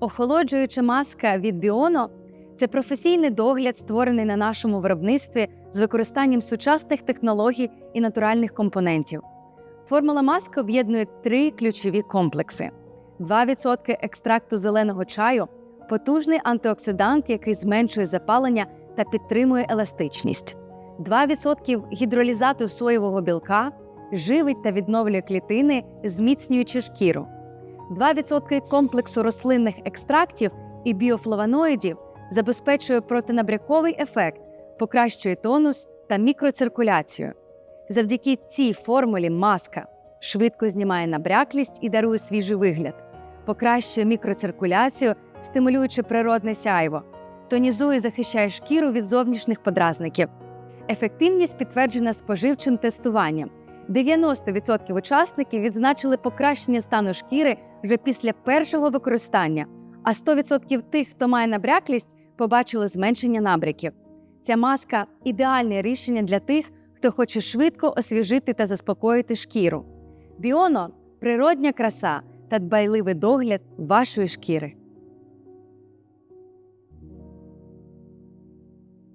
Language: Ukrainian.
Охолоджуюча маска від Біоно це професійний догляд, створений на нашому виробництві з використанням сучасних технологій і натуральних компонентів. Формула маски об'єднує три ключові комплекси: 2% екстракту зеленого чаю, потужний антиоксидант, який зменшує запалення та підтримує еластичність, 2% гідролізату соєвого білка, живить та відновлює клітини, зміцнюючи шкіру. 2% комплексу рослинних екстрактів і біофлавоноїдів забезпечує протинабряковий ефект, покращує тонус та мікроциркуляцію. Завдяки цій формулі маска швидко знімає набряклість і дарує свіжий вигляд, покращує мікроциркуляцію, стимулюючи природне сяйво, тонізує і захищає шкіру від зовнішніх подразників. Ефективність підтверджена споживчим тестуванням. 90% учасників відзначили покращення стану шкіри вже після першого використання, а 100% тих, хто має набряклість, побачили зменшення набряків. Ця маска ідеальне рішення для тих, хто хоче швидко освіжити та заспокоїти шкіру. Біоно природня краса та дбайливий догляд вашої шкіри.